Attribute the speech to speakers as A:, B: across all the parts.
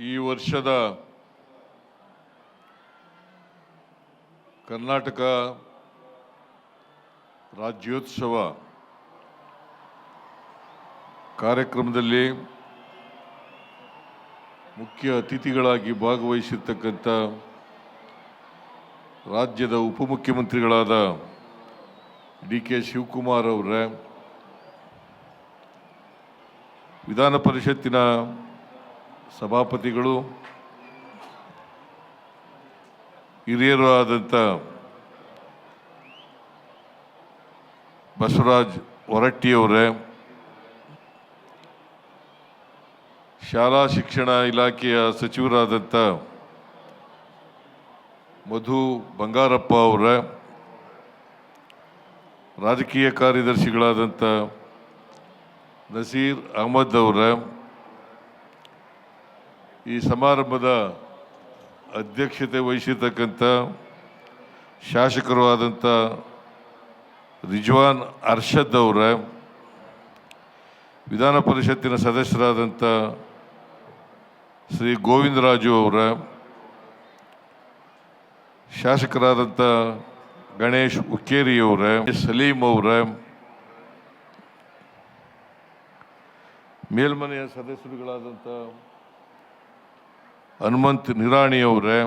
A: ಈ ವರ್ಷದ ಕರ್ನಾಟಕ ರಾಜ್ಯೋತ್ಸವ ಕಾರ್ಯಕ್ರಮದಲ್ಲಿ ಮುಖ್ಯ ಅತಿಥಿಗಳಾಗಿ ಭಾಗವಹಿಸಿರ್ತಕ್ಕಂಥ ರಾಜ್ಯದ ಉಪಮುಖ್ಯಮಂತ್ರಿಗಳಾದ ಡಿ ಕೆ ಶಿವಕುಮಾರ್ ಅವರೇ, ವಿಧಾನ ಪರಿಷತ್ತಿನ ಸಭಾಪತಿಗಳು, ಹಿರಿಯರು ಆದಂಥ ಬಸವರಾಜ್ ಹೊರಟ್ಟಿಯವರೇ, ಶಾಲಾ ಶಿಕ್ಷಣ ಇಲಾಖೆಯ ಸಚಿವರಾದಂಥ ಮಧು ಬಂಗಾರಪ್ಪ ಅವರ, ರಾಜಕೀಯ ಕಾರ್ಯದರ್ಶಿಗಳಾದಂಥ ನಸೀರ್ ಅಹಮದ್ ಅವರ ಈ ಸಮಾರಂಭದ ಅಧ್ಯಕ್ಷತೆ ವಹಿಸಿರ್ತಕ್ಕಂಥ ಶಾಸಕರು ಆದಂಥ ರಿಜ್ವಾನ್ ಅರ್ಷದ್ ಅವರ, ವಿಧಾನ ಪರಿಷತ್ತಿನ ಸದಸ್ಯರಾದಂಥ ಶ್ರೀ ಗೋವಿಂದರಾಜು ಅವರ, ಶಾಸಕರಾದಂಥ ಗಣೇಶ್ ಉಕ್ಕೇರಿಯವರ ಸಲೀಂ ಅವರ, ಮೇಲ್ಮನೆಯ ಸದಸ್ಯರುಗಳಾದಂಥ ಹನುಮಂತ್ ನಿರಾಣಿಯವರೇ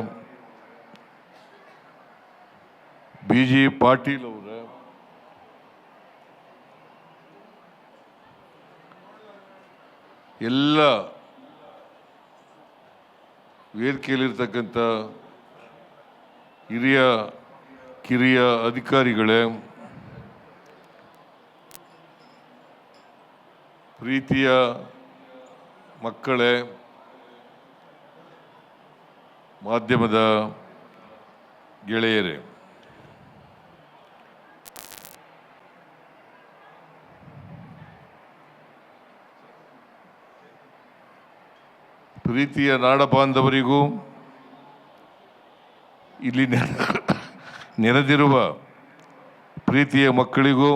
A: ಬಿ ಜಿ ಪಾಟೀಲ್ ಅವರೇ ಎಲ್ಲ ವೇದಿಕೆಯಲ್ಲಿರ್ತಕ್ಕಂಥ ಹಿರಿಯ ಕಿರಿಯ ಅಧಿಕಾರಿಗಳೇ ಪ್ರೀತಿಯ ಮಕ್ಕಳೇ ಮಾಧ್ಯಮದ ಗೆಳೆಯರೇ. ಪ್ರೀತಿಯ ನಾಡ ಬಾಂಧವರಿಗೂ ಇಲ್ಲಿ ನೆರೆದಿರುವ ಪ್ರೀತಿಯ ಮಕ್ಕಳಿಗೂ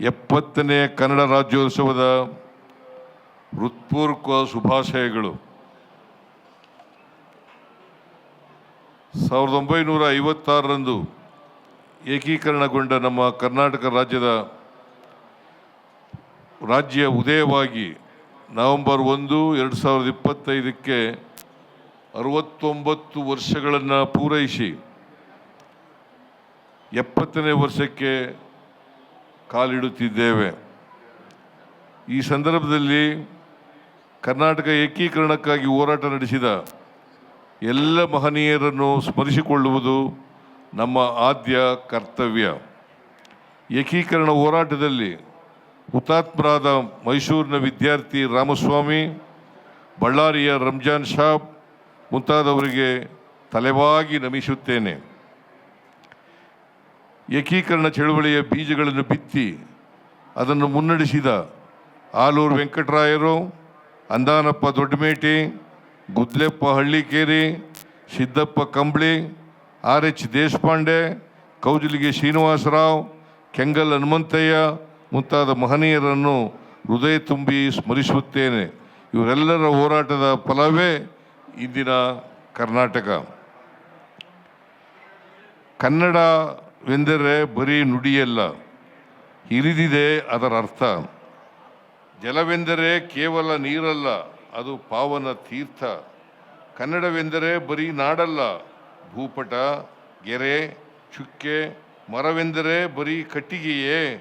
A: ಎಪ್ಪತ್ತನೇ ಕನ್ನಡ ರಾಜ್ಯೋತ್ಸವದ ಹೃತ್ಪೂರ್ವಕ ಶುಭಾಶಯಗಳು. ಸಾವಿರದ ಒಂಬೈನೂರ ಐವತ್ತಾರರಂದು ಏಕೀಕರಣಗೊಂಡ ನಮ್ಮ ಕರ್ನಾಟಕ ರಾಜ್ಯದ ರಾಜ್ಯ ಉದಯವಾಗಿ ನವೆಂಬರ್ ಒಂದು, ಎರಡು ಸಾವಿರದ ಇಪ್ಪತ್ತೈದಕ್ಕೆ ಅರವತ್ತೊಂಬತ್ತು ವರ್ಷಗಳನ್ನು ಪೂರೈಸಿ ಎಪ್ಪತ್ತನೇ ವರ್ಷಕ್ಕೆ ಕಾಲಿಡುತ್ತಿದ್ದೇವೆ. ಈ ಸಂದರ್ಭದಲ್ಲಿ ಕರ್ನಾಟಕ ಏಕೀಕರಣಕ್ಕಾಗಿ ಹೋರಾಟ ನಡೆಸಿದ ಎಲ್ಲ ಮಹನೀಯರನ್ನು ಸ್ಮರಿಸಿಕೊಳ್ಳುವುದು ನಮ್ಮ ಆದ್ಯ ಕರ್ತವ್ಯ. ಏಕೀಕರಣ ಹೋರಾಟದಲ್ಲಿ ಹುತಾತ್ಮರಾದ ಮೈಸೂರಿನ ವಿದ್ಯಾರ್ಥಿ ರಾಮಸ್ವಾಮಿ, ಬಳ್ಳಾರಿಯ ರಂಜಾನ್ ಶಾಬ್ ಮುಂತಾದವರಿಗೆ ತಲೆಬಾಗಿ ನಮಿಸುತ್ತೇನೆ. ಏಕೀಕರಣ ಚಳುವಳಿಯ ಬೀಜಗಳನ್ನು ಬಿತ್ತಿ ಅದನ್ನು ಮುನ್ನಡೆಸಿದ ಆಲೂರು ವೆಂಕಟರಾಯರು, ಅಂದಾನಪ್ಪ ದೊಡ್ಡಮೇಟಿ ಗುದ್ಲೆಪ್ಪ ಹಳ್ಳಿಕೇರಿ, ಸಿದ್ದಪ್ಪ ಕಂಬಳಿ, ಆರ್ ಎಚ್ ದೇಶಪಾಂಡೆ, ಕೌಜಲಿಗೆ ಶ್ರೀನಿವಾಸರಾವ್, ಕೆಂಗಲ್ ಹನುಮಂತಯ್ಯ ಮುಂತಾದ ಮಹನೀಯರನ್ನು ಹೃದಯ ತುಂಬಿ ಸ್ಮರಿಸುತ್ತೇನೆ. ಇವರೆಲ್ಲರ ಹೋರಾಟದ ಫಲವೇ ಇಂದಿನ ಕರ್ನಾಟಕ. ಕನ್ನಡವೆಂದರೆ ಬರೀ ನುಡಿಯಲ್ಲ, ಹಿರಿದಿದೆ ಅದರ ಅರ್ಥ. ಜಲವೆಂದರೆ ಕೇವಲ ನೀರಲ್ಲ. ಅದು ಪಾವನ ತೀರ್ಥ. ಕನ್ನಡವೆಂದರೆ ಬರೀ ನಾಡಲ್ಲ. ಭೂಪಟ, ಗೆರೆ, ಚುಕ್ಕೆ, ಮರವೆಂದರೆ ಬರೀ ಕಟ್ಟಿಗೆಯೇ.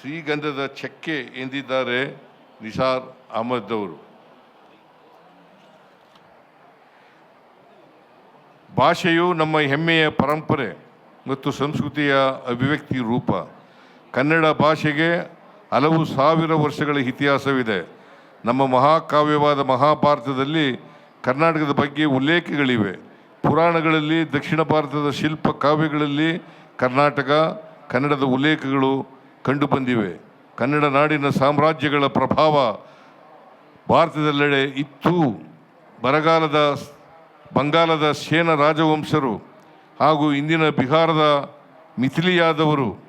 A: ಶ್ರೀಗಂಧದ ಚಕ್ಕೆ ಎಂದಿದ್ದಾರೆ ನಿಸಾರ್ ಅಹಮದ್ ಅವರು. ಭಾಷೆಯು ನಮ್ಮ ಹೆಮ್ಮೆಯ ಪರಂಪರೆ ಮತ್ತು ಸಂಸ್ಕೃತಿಯ ಅಭಿವ್ಯಕ್ತಿ ರೂಪ. ಕನ್ನಡ ಭಾಷೆಗೆ ಹಲವು ಸಾವಿರ ವರ್ಷಗಳ ಇತಿಹಾಸವಿದೆ. ನಮ್ಮ ಮಹಾಕಾವ್ಯವಾದ ಮಹಾಭಾರತದಲ್ಲಿ ಕರ್ನಾಟಕದ ಬಗ್ಗೆ ಉಲ್ಲೇಖಗಳಿವೆ. ಪುರಾಣಗಳಲ್ಲಿ, ದಕ್ಷಿಣ ಭಾರತದ ಶಿಲ್ಪ ಕಾವ್ಯಗಳಲ್ಲಿ ಕರ್ನಾಟಕ, ಕನ್ನಡದ ಉಲ್ಲೇಖಗಳು ಕಂಡುಬಂದಿವೆ. ಕನ್ನಡ ನಾಡಿನ ಸಾಮ್ರಾಜ್ಯಗಳ ಪ್ರಭಾವ ಭಾರತದೆಲ್ಲೆಡೆ ಇತ್ತು. ಬರಗಾಲದ ಬಂಗಾಲದ ಸೇನ ರಾಜವಂಶರು ಹಾಗೂ ಇಂದಿನ ಬಿಹಾರದ ಮಿಥಿಲಿಯಾದವರು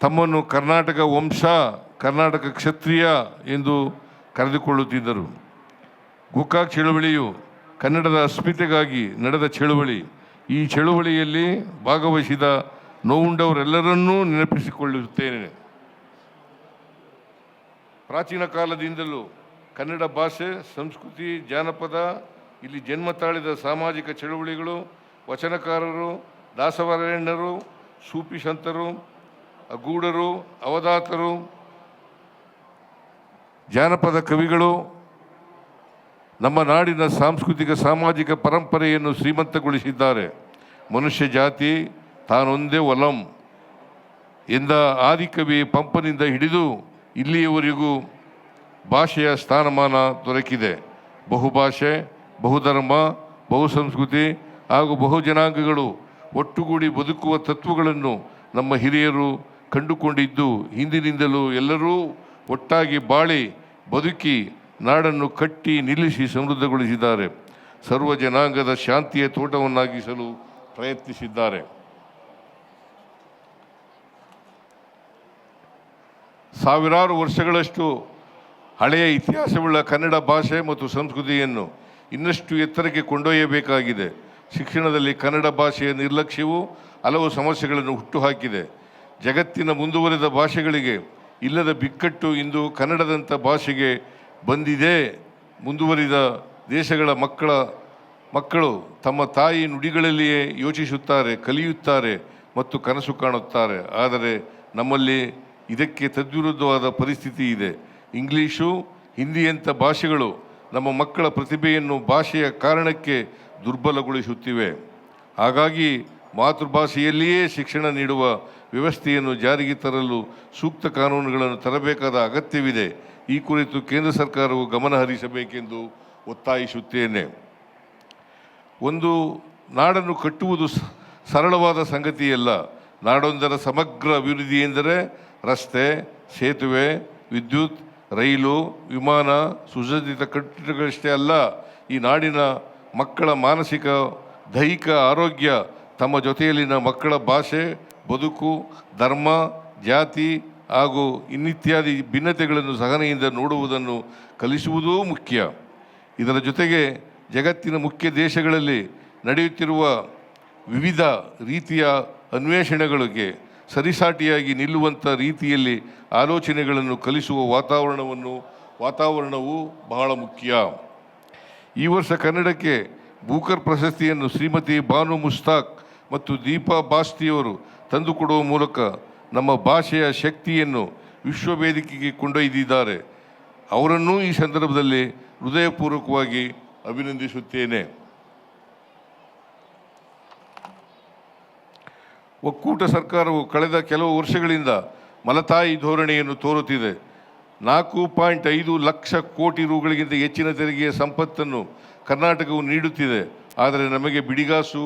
A: ತಮ್ಮನ್ನು ಕರ್ನಾಟಕ ವಂಶ ಕರ್ನಾಟಕ ಕ್ಷತ್ರಿಯ ಎಂದು ಕರೆದುಕೊಳ್ಳುತ್ತಿದ್ದರು. ಗೋಕಾಕ್ ಚಳುವಳಿಯು ಕನ್ನಡದ ಅಸ್ಮಿತೆಗಾಗಿ ನಡೆದ ಚಳುವಳಿ. ಈ ಚಳುವಳಿಯಲ್ಲಿ ಭಾಗವಹಿಸಿದ ನೋವುಂಡವರೆಲ್ಲರನ್ನೂ ನೆನಪಿಸಿಕೊಳ್ಳುತ್ತೇನೆ. ಪ್ರಾಚೀನ ಕಾಲದಿಂದಲೂ ಕನ್ನಡ ಭಾಷೆ, ಸಂಸ್ಕೃತಿ, ಜಾನಪದ, ಇಲ್ಲಿ ಜನ್ಮ ತಾಳಿದ ಸಾಮಾಜಿಕ ಚಳುವಳಿಗಳು, ವಚನಕಾರರು ದಾಸವರೇಣ್ಯರು ಸೂಫಿ ಸಂತರು ಅಗೂಢರು ಅವಧಾತರು ಜಾನಪದ ಕವಿಗಳು ನಮ್ಮ ನಾಡಿನ ಸಾಂಸ್ಕೃತಿಕ ಸಾಮಾಜಿಕ ಪರಂಪರೆಯನ್ನು ಶ್ರೀಮಂತಗೊಳಿಸಿದ್ದಾರೆ. ಮನುಷ್ಯ ಜಾತಿ ತಾನೊಂದೇ ಒಲಂ ಎಂದ ಆದಿಕವಿ ಪಂಪನಿಂದ ಹಿಡಿದು ಇಲ್ಲಿಯವರೆಗೂ ಭಾಷೆಯ ಸ್ಥಾನಮಾನ ದೊರಕಿದೆ. ಬಹುಭಾಷೆ, ಬಹುಧರ್ಮ, ಬಹುಸಂಸ್ಕೃತಿ ಹಾಗೂ ಬಹುಜನಾಂಗಗಳು ಒಟ್ಟುಗೂಡಿ ಬದುಕುವ ತತ್ವಗಳನ್ನು ನಮ್ಮ ಹಿರಿಯರು ಕಂಡುಕೊಂಡಿದ್ದು ಹಿಂದಿನಿಂದಲೂ ಎಲ್ಲರೂ ಒಟ್ಟಾಗಿ ಬಾಳಿ ಬದುಕಿ ನಾಡನ್ನು ಕಟ್ಟಿ ನಿಲ್ಲಿಸಿ ಸಮೃದ್ಧಗೊಳಿಸಿದ್ದಾರೆ. ಸರ್ವ ಜನಾಂಗದ ಶಾಂತಿಯ ತೋಟವನ್ನಾಗಿಸಲು ಪ್ರಯತ್ನಿಸಿದ್ದಾರೆ. ಸಾವಿರಾರು ವರ್ಷಗಳಷ್ಟು ಹಳೆಯ ಇತಿಹಾಸವುಳ್ಳ ಕನ್ನಡ ಭಾಷೆ ಮತ್ತು ಸಂಸ್ಕೃತಿಯನ್ನು ಇನ್ನಷ್ಟು ಎತ್ತರಕ್ಕೆ ಕೊಂಡೊಯ್ಯಬೇಕಾಗಿದೆ. ಶಿಕ್ಷಣದಲ್ಲಿ ಕನ್ನಡ ಭಾಷೆಯ ನಿರ್ಲಕ್ಷ್ಯವು ಹಲವು ಸಮಸ್ಯೆಗಳನ್ನು ಹುಟ್ಟುಹಾಕಿದೆ. ಜಗತ್ತಿನ ಮುಂದುವರೆದ ಭಾಷೆಗಳಿಗೆ ಇಲ್ಲದ ಬಿಕ್ಕಟ್ಟು ಇಂದು ಕನ್ನಡದಂಥ ಭಾಷೆಗೆ ಬಂದಿದೆ. ಮುಂದುವರಿದ ದೇಶಗಳ ಮಕ್ಕಳ, ಮಕ್ಕಳು ತಮ್ಮ ತಾಯಿ ನುಡಿಗಳಲ್ಲಿಯೇ ಯೋಚಿಸುತ್ತಾರೆ, ಕಲಿಯುತ್ತಾರೆ ಮತ್ತು ಕನಸು ಕಾಣುತ್ತಾರೆ. ಆದರೆ ನಮ್ಮಲ್ಲಿ ಇದಕ್ಕೆ ತದ್ವಿರುದ್ಧವಾದ ಪರಿಸ್ಥಿತಿ ಇದೆ. ಇಂಗ್ಲೀಷು ಹಿಂದಿಯಂಥ ಭಾಷೆಗಳು ನಮ್ಮ ಮಕ್ಕಳ ಪ್ರತಿಭೆಯನ್ನು ಭಾಷೆಯ ಕಾರಣಕ್ಕೆ ದುರ್ಬಲಗೊಳಿಸುತ್ತಿವೆ. ಹಾಗಾಗಿ ಮಾತೃಭಾಷೆಯಲ್ಲಿಯೇ ಶಿಕ್ಷಣ ನೀಡುವ ವ್ಯವಸ್ಥೆಯನ್ನು ಜಾರಿಗೆ ತರಲು ಸೂಕ್ತ ಕಾನೂನುಗಳನ್ನು ತರಬೇಕಾದ ಅಗತ್ಯವಿದೆ. ಈ ಕುರಿತು ಕೇಂದ್ರ ಸರ್ಕಾರವು ಗಮನ ಹರಿಸಬೇಕೆಂದು ಒತ್ತಾಯಿಸುತ್ತೇನೆ. ಒಂದು ನಾಡನ್ನು ಕಟ್ಟುವುದು ಸರಳವಾದ ಸಂಗತಿಯಲ್ಲ. ನಾಡೊಂದರ ಸಮಗ್ರ ಅಭಿವೃದ್ಧಿ ಎಂದರೆ ರಸ್ತೆ, ಸೇತುವೆ, ವಿದ್ಯುತ್, ರೈಲು, ವಿಮಾನ, ಸುಸಜ್ಜಿತ ಕಟ್ಟಡಗಳಷ್ಟೇ ಅಲ್ಲ. ಈ ನಾಡಿನ ಮಕ್ಕಳ ಮಾನಸಿಕ, ದೈಹಿಕ ಆರೋಗ್ಯ ತಮ್ಮ ಜೊತೆಯಲ್ಲಿನ ಮಕ್ಕಳ ಭಾಷೆ, ಬದುಕು, ಧರ್ಮ, ಜಾತಿ ಹಾಗೂ ಇನ್ನಿತ್ಯಾದಿ ಭಿನ್ನತೆಗಳನ್ನು ಸಹನೆಯಿಂದ ನೋಡುವುದನ್ನು ಕಲಿಸುವುದೂ ಮುಖ್ಯ. ಇದರ ಜೊತೆಗೆ ಜಗತ್ತಿನ ಮುಖ್ಯ ದೇಶಗಳಲ್ಲಿ ನಡೆಯುತ್ತಿರುವ ವಿವಿಧ ರೀತಿಯ ಅನ್ವೇಷಣೆಗಳಿಗೆ ಸರಿಸಾಟಿಯಾಗಿ ನಿಲ್ಲುವಂಥ ರೀತಿಯಲ್ಲಿ ಆಲೋಚನೆಗಳನ್ನು ಕಲಿಸುವ ವಾತಾವರಣವನ್ನು, ವಾತಾವರಣವು ಬಹಳ ಮುಖ್ಯ. ಈ ವರ್ಷ ಕನ್ನಡಕ್ಕೆ ಬೂಕರ್ ಪ್ರಶಸ್ತಿಯನ್ನು ಶ್ರೀಮತಿ ಬಾನು ಮುಸ್ತಾಕ್ ಮತ್ತು ದೀಪಾ ಬಾಸ್ತಿಯವರು ತಂದುಕೊಡುವ ಮೂಲಕ ನಮ್ಮ ಭಾಷೆಯ ಶಕ್ತಿಯನ್ನು ವಿಶ್ವ ವೇದಿಕೆಗೆ ಕೊಂಡೊಯ್ದಿದ್ದಾರೆ. ಅವರನ್ನೂ ಈ ಸಂದರ್ಭದಲ್ಲಿ ಹೃದಯಪೂರ್ವಕವಾಗಿ ಅಭಿನಂದಿಸುತ್ತೇನೆ. ಒಕ್ಕೂಟ ಸರ್ಕಾರವು ಕಳೆದ ಕೆಲವು ವರ್ಷಗಳಿಂದ ಮಲತಾಯಿ ಧೋರಣೆಯನ್ನು ತೋರುತ್ತಿದೆ. ನಾಲ್ಕು ಪಾಯಿಂಟ್ ಐದು ಲಕ್ಷ ಕೋಟಿ ರುಗಳಿಗಿಂತ ಹೆಚ್ಚಿನ ತೆರಿಗೆಯ ಸಂಪತ್ತನ್ನು ಕರ್ನಾಟಕವು ನೀಡುತ್ತಿದೆ. ಆದರೆ ನಮಗೆ ಬಿಡಿಗಾಸು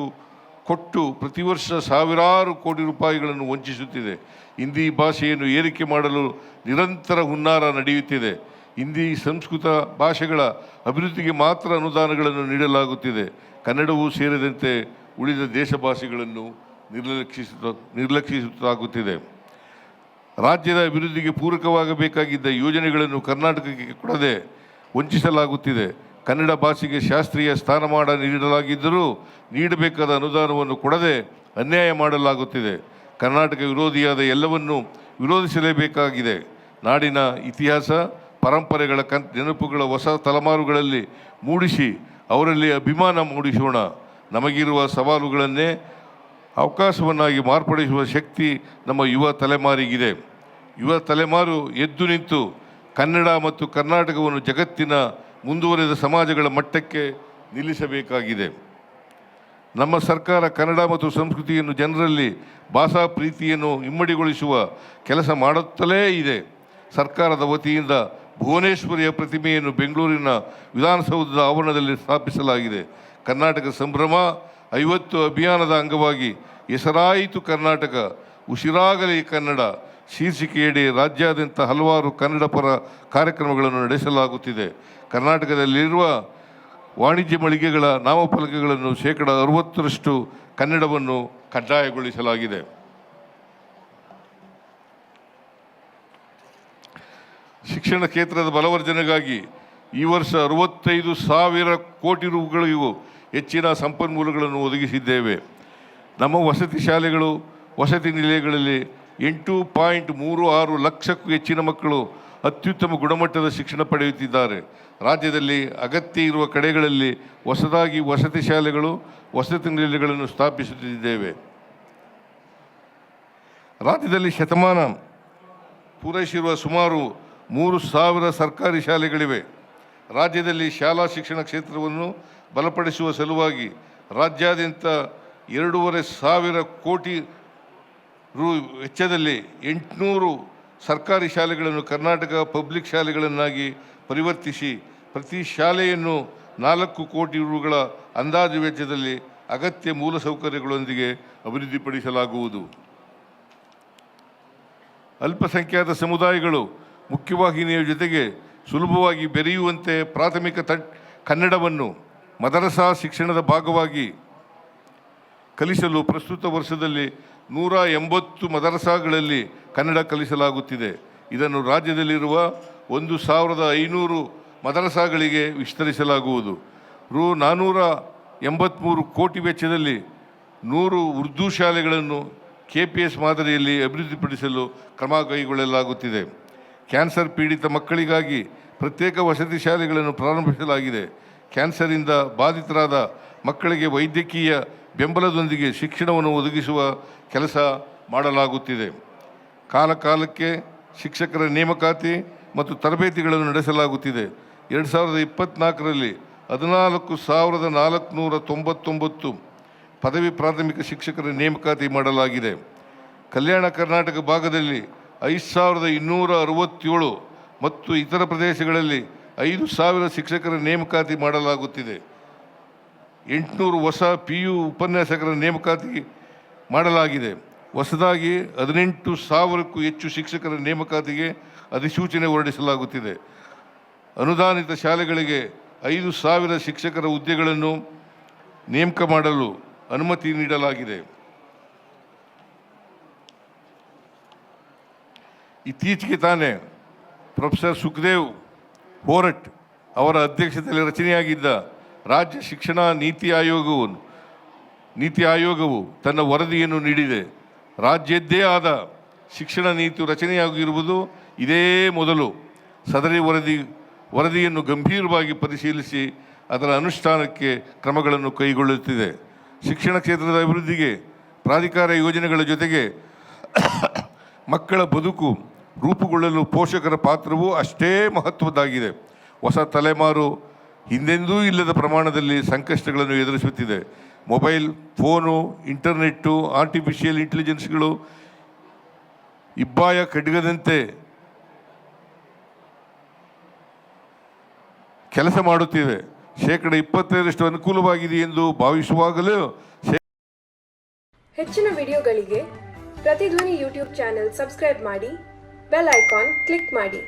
A: ಕೊಟ್ಟು ಪ್ರತಿ ವರ್ಷ ಸಾವಿರಾರು ಕೋಟಿ ರೂಪಾಯಿಗಳನ್ನು ವಂಚಿಸುತ್ತಿದೆ. ಹಿಂದಿ ಭಾಷೆಯನ್ನು ಏರಿಕೆ ಮಾಡಲು ನಿರಂತರ ಹುನ್ನಾರ ನಡೆಯುತ್ತಿದೆ. ಹಿಂದಿ ಸಂಸ್ಕೃತ ಭಾಷೆಗಳ ಅಭಿವೃದ್ಧಿಗೆ ಮಾತ್ರ ಅನುದಾನಗಳನ್ನು ನೀಡಲಾಗುತ್ತಿದೆ. ಕನ್ನಡವೂ ಸೇರಿದಂತೆ ಉಳಿದ ದೇಶ ಭಾಷೆಗಳನ್ನು ನಿರ್ಲಕ್ಷಿಸುತ್ತ, ನಿರ್ಲಕ್ಷಿಸುತ್ತಾಗುತ್ತಿದೆ. ರಾಜ್ಯದ ಅಭಿವೃದ್ಧಿಗೆ ಪೂರಕವಾಗಬೇಕಾಗಿದ್ದ ಯೋಜನೆಗಳನ್ನು ಕರ್ನಾಟಕಕ್ಕೆ ಕೊಡದೆ ವಂಚಿಸಲಾಗುತ್ತಿದೆ. ಕನ್ನಡ ಭಾಷೆಗೆ ಶಾಸ್ತ್ರೀಯ ಸ್ಥಾನಮಾನ ನೀಡಲಾಗಿದ್ದರೂ ನೀಡಬೇಕಾದ ಅನುದಾನವನ್ನು ಕೊಡದೆ ಅನ್ಯಾಯ ಮಾಡಲಾಗುತ್ತಿದೆ. ಕರ್ನಾಟಕ ವಿರೋಧಿಯಾದ ಎಲ್ಲವನ್ನೂ ವಿರೋಧಿಸಲೇಬೇಕಾಗಿದೆ. ನಾಡಿನ ಇತಿಹಾಸ, ಪರಂಪರೆಗಳ ಕನ್, ನೆನಪುಗಳ ಹೊಸ ತಲೆಮಾರುಗಳಲ್ಲಿ ಮೂಡಿಸಿ ಅವರಲ್ಲಿ ಅಭಿಮಾನ ಮೂಡಿಸೋಣ. ನಮಗಿರುವ ಸವಾಲುಗಳನ್ನೇ ಅವಕಾಶವನ್ನಾಗಿ ಮಾರ್ಪಡಿಸುವ ಶಕ್ತಿ ನಮ್ಮ ಯುವ ತಲೆಮಾರಿಗಿದೆ. ಯುವ ತಲೆಮಾರು ಎದ್ದು ನಿಂತು ಕನ್ನಡ ಮತ್ತು ಕರ್ನಾಟಕವನ್ನು ಜಗತ್ತಿನ ಮುಂದುವರೆದ ಸಮಾಜಗಳ ಮಟ್ಟಕ್ಕೆ ನಿಲ್ಲಿಸಬೇಕಾಗಿದೆ. ನಮ್ಮ ಸರ್ಕಾರ ಕನ್ನಡ ಮತ್ತು ಸಂಸ್ಕೃತಿಯನ್ನು ಜನರಲ್ಲಿ ಭಾಷಾ ಪ್ರೀತಿಯನ್ನು ಇಮ್ಮಡಿಗೊಳಿಸುವ ಕೆಲಸ ಮಾಡುತ್ತಲೇ ಇದೆ. ಸರ್ಕಾರದ ವತಿಯಿಂದ ಭುವನೇಶ್ವರಿಯ ಪ್ರತಿಮೆಯನ್ನು ಬೆಂಗಳೂರಿನ ವಿಧಾನಸೌಧದ ಆವರಣದಲ್ಲಿ ಸ್ಥಾಪಿಸಲಾಗಿದೆ. ಕರ್ನಾಟಕ ಸಂಭ್ರಮ, ಐವತ್ತು ಅಭಿಯಾನದ ಅಂಗವಾಗಿ ಹೆಸರಾಯಿತು ಕರ್ನಾಟಕ, ಉಸಿರಾಗಲಿ ಕನ್ನಡ. ಶೀರ್ಷಿಕೆಯಡಿ ರಾಜ್ಯಾದ್ಯಂತ ಹಲವಾರು ಕನ್ನಡ ಪರ ಕಾರ್ಯಕ್ರಮಗಳನ್ನು ನಡೆಸಲಾಗುತ್ತಿದೆ. ಕರ್ನಾಟಕದಲ್ಲಿರುವ ವಾಣಿಜ್ಯ ಮಳಿಗೆಗಳ ನಾಮಫಲಕಗಳನ್ನು ಶೇಕಡ ಅರವತ್ತರಷ್ಟು ಕನ್ನಡವನ್ನು ಕಡ್ಡಾಯಗೊಳಿಸಲಾಗಿದೆ. ಶಿಕ್ಷಣ ಕ್ಷೇತ್ರದ ಬಲವರ್ಜನೆಗಾಗಿ ಈ ವರ್ಷ ಅರವತ್ತೈದು ಸಾವಿರ ಕೋಟಿ ರೂಗಳಿಗೂ ಹೆಚ್ಚಿನ ಸಂಪನ್ಮೂಲಗಳನ್ನು ಒದಗಿಸಿದ್ದೇವೆ. ನಮ್ಮ ವಸತಿ ಶಾಲೆಗಳು, ವಸತಿ ನಿಲಯಗಳಲ್ಲಿ ಎಂಟು ಪಾಯಿಂಟ್ ಮೂರು ಆರು ಲಕ್ಷಕ್ಕೂ ಹೆಚ್ಚಿನ ಮಕ್ಕಳು ಅತ್ಯುತ್ತಮ ಗುಣಮಟ್ಟದ ಶಿಕ್ಷಣ ಪಡೆಯುತ್ತಿದ್ದಾರೆ. ರಾಜ್ಯದಲ್ಲಿ ಅಗತ್ಯ ಇರುವ ಕಡೆಗಳಲ್ಲಿ ಹೊಸದಾಗಿ ವಸತಿ ಶಾಲೆಗಳು, ವಸತಿ ನಿಲಯಗಳನ್ನು ಸ್ಥಾಪಿಸುತ್ತಿದ್ದೇವೆ. ರಾಜ್ಯದಲ್ಲಿ ಶತಮಾನ ಪೂರೈಸಿರುವ ಸುಮಾರು ಮೂರು ಸಾವಿರ ಸರ್ಕಾರಿ ಶಾಲೆಗಳಿವೆ. ರಾಜ್ಯದಲ್ಲಿ ಶಾಲಾ ಶಿಕ್ಷಣ ಕ್ಷೇತ್ರವನ್ನು ಬಲಪಡಿಸುವ ಸಲುವಾಗಿ ರಾಜ್ಯಾದ್ಯಂತ ಎರಡೂವರೆ ಸಾವಿರ ಕೋಟಿ ರು ವೆಚ್ಚದಲ್ಲಿ ಎಂಟುನೂರು ಸರ್ಕಾರಿ ಶಾಲೆಗಳನ್ನು ಕರ್ನಾಟಕ ಪಬ್ಲಿಕ್ ಶಾಲೆಗಳನ್ನಾಗಿ ಪರಿವರ್ತಿಸಿ ಪ್ರತಿ ಶಾಲೆಯನ್ನು ನಾಲ್ಕು ಕೋಟಿ ರುಗಳ ಅಂದಾಜು ವೆಚ್ಚದಲ್ಲಿ ಅಗತ್ಯ ಮೂಲಸೌಕರ್ಯಗಳೊಂದಿಗೆ ಅಭಿವೃದ್ಧಿಪಡಿಸಲಾಗುವುದು. ಅಲ್ಪಸಂಖ್ಯಾತ ಸಮುದಾಯಗಳು ಮುಖ್ಯವಾಹಿನಿಯ ಜೊತೆಗೆ ಸುಲಭವಾಗಿ ಬೆರೆಯುವಂತೆ ಪ್ರಾಥಮಿಕ ತಟ್ ಕನ್ನಡವನ್ನು ಮದರಸಾ ಶಿಕ್ಷಣದ ಭಾಗವಾಗಿ ಕಲಿಸಲು ಪ್ರಸ್ತುತ ವರ್ಷದಲ್ಲಿ ನೂರ ಎಂಬತ್ತು ಮದರಸಾಗಳಲ್ಲಿ ಕನ್ನಡ ಕಲಿಸಲಾಗುತ್ತಿದೆ. ಇದನ್ನು ರಾಜ್ಯದಲ್ಲಿರುವ ಒಂದು ಸಾವಿರದ ಐನೂರು ಮದರಸಾಗಳಿಗೆ ವಿಸ್ತರಿಸಲಾಗುವುದು. ರು ನಾನ್ನೂರ ಎಂಬತ್ತ್ಮೂರು ಕೋಟಿ ವೆಚ್ಚದಲ್ಲಿ ನೂರು ಉರ್ದು ಶಾಲೆಗಳನ್ನು ಕೆ ಪಿ ಎಸ್ ಮಾದರಿಯಲ್ಲಿ ಅಭಿವೃದ್ಧಿಪಡಿಸಲು ಕ್ರಮ ಕೈಗೊಳ್ಳಲಾಗುತ್ತಿದೆ. ಕ್ಯಾನ್ಸರ್ ಪೀಡಿತ ಮಕ್ಕಳಿಗಾಗಿ ಪ್ರತ್ಯೇಕ ವಸತಿ ಶಾಲೆಗಳನ್ನು ಪ್ರಾರಂಭಿಸಲಾಗಿದೆ. ಕ್ಯಾನ್ಸರಿಂದ ಬಾಧಿತರಾದ ಮಕ್ಕಳಿಗೆ ವೈದ್ಯಕೀಯ ಬೆಂಬಲದೊಂದಿಗೆ ಶಿಕ್ಷಣವನ್ನು ಒದಗಿಸುವ ಕೆಲಸ ಮಾಡಲಾಗುತ್ತಿದೆ. ಕಾಲಕಾಲಕ್ಕೆ ಶಿಕ್ಷಕರ ನೇಮಕಾತಿ ಮತ್ತು ತರಬೇತಿಗಳನ್ನು ನಡೆಸಲಾಗುತ್ತಿದೆ. ಎರಡು ಸಾವಿರದ ಇಪ್ಪತ್ತ್ನಾಲ್ಕರಲ್ಲಿ ಹದಿನಾಲ್ಕು ಸಾವಿರದ ನಾಲ್ಕುನೂರ ತೊಂಬತ್ತೊಂಬತ್ತು ಪದವಿ ಪ್ರಾಥಮಿಕ ಶಿಕ್ಷಕರ ನೇಮಕಾತಿ ಮಾಡಲಾಗಿದೆ. ಕಲ್ಯಾಣ ಕರ್ನಾಟಕ ಭಾಗದಲ್ಲಿ ಐದು ಸಾವಿರದ ಇನ್ನೂರ ಅರವತ್ತೇಳು ಮತ್ತು ಇತರ ಪ್ರದೇಶಗಳಲ್ಲಿ ಐದು ಸಾವಿರ ಶಿಕ್ಷಕರ ನೇಮಕಾತಿ ಮಾಡಲಾಗುತ್ತಿದೆ. ಎಂಟುನೂರು ಹೊಸ ಪಿ ಯು ಉಪನ್ಯಾಸಕರ ನೇಮಕಾತಿ ಮಾಡಲಾಗಿದೆ. ಹೊಸದಾಗಿ ಹದಿನೆಂಟು ಸಾವಿರಕ್ಕೂ ಹೆಚ್ಚು ಶಿಕ್ಷಕರ ನೇಮಕಾತಿಗೆ ಅಧಿಸೂಚನೆ ಹೊರಡಿಸಲಾಗುತ್ತಿದೆ. ಅನುದಾನಿತ ಶಾಲೆಗಳಿಗೆ ಐದು ಸಾವಿರ ಶಿಕ್ಷಕರ ಹುದ್ದೆಗಳನ್ನು ನೇಮಕ ಮಾಡಲು ಅನುಮತಿ ನೀಡಲಾಗಿದೆ. ಇತ್ತೀಚೆಗೆ ತಾನೇ ಪ್ರೊಫೆಸರ್ ಸುಖದೇವ್ ಹೋರಟ್ ಅವರ ಅಧ್ಯಕ್ಷತೆಯಲ್ಲಿ ರಚನೆಯಾಗಿದ್ದ ರಾಜ್ಯ ಶಿಕ್ಷಣ ನೀತಿ ಆಯೋಗವು ನೀತಿ ಆಯೋಗವು ತನ್ನ ವರದಿಯನ್ನು ನೀಡಿದೆ. ರಾಜ್ಯದ್ದೇ ಆದ ಶಿಕ್ಷಣ ನೀತಿ ರಚನೆಯಾಗಿರುವುದು ಇದೇ ಮೊದಲು. ಸದರಿ ವರದಿ, ವರದಿಯನ್ನು ಗಂಭೀರವಾಗಿ ಪರಿಶೀಲಿಸಿ ಅದರ ಅನುಷ್ಠಾನಕ್ಕೆ ಕ್ರಮಗಳನ್ನು ಕೈಗೊಳ್ಳುತ್ತಿದೆ. ಶಿಕ್ಷಣ ಕ್ಷೇತ್ರದ ಅಭಿವೃದ್ಧಿಗೆ ಪ್ರಾಧಿಕಾರ ಯೋಜನೆಗಳ ಜೊತೆಗೆ ಮಕ್ಕಳ ಬದುಕು ರೂಪುಗೊಳ್ಳಲು ಪೋಷಕರ ಪಾತ್ರವೂ ಅಷ್ಟೇ ಮಹತ್ವದ್ದಾಗಿದೆ. ಹೊಸ ತಲೆಮಾರು ಹಿಂದೆಂದೂ ಇಲ್ಲದ ಪ್ರಮಾಣದಲ್ಲಿ ಸಂಕಷ್ಟಗಳನ್ನು ಎದುರಿಸುತ್ತಿದೆ. ಮೊಬೈಲ್, ಫೋನು, ಇಂಟರ್ನೆಟ್ಟು ಆರ್ಟಿಫಿಷಿಯಲ್ ಇಂಟೆಲಿಜೆನ್ಸ್ಗಳು ಇಬ್ಬಾಯ ಖಡ್ಗದಂತೆ ಕೆಲಸ ಮಾಡುತ್ತಿದೆ ಶೇಕಡ ಇಪ್ಪತ್ತೈದರಷ್ಟು ಅನುಕೂಲವಾಗಿದೆ ಎಂದು ಭಾವಿಸುವಾಗಲೂ
B: ಹೆಚ್ಚಿನ ವಿಡಿಯೋಗಳಿಗೆ ಪ್ರತಿಧ್ವನಿ ಯೂಟ್ಯೂಬ್ ಚಾನೆಲ್ ಸಬ್ಸ್ಕ್ರೈಬ್ ಮಾಡಿ, ಬೆಲ್ ಐಕಾನ್ ಕ್ಲಿಕ್ ಮಾಡಿ.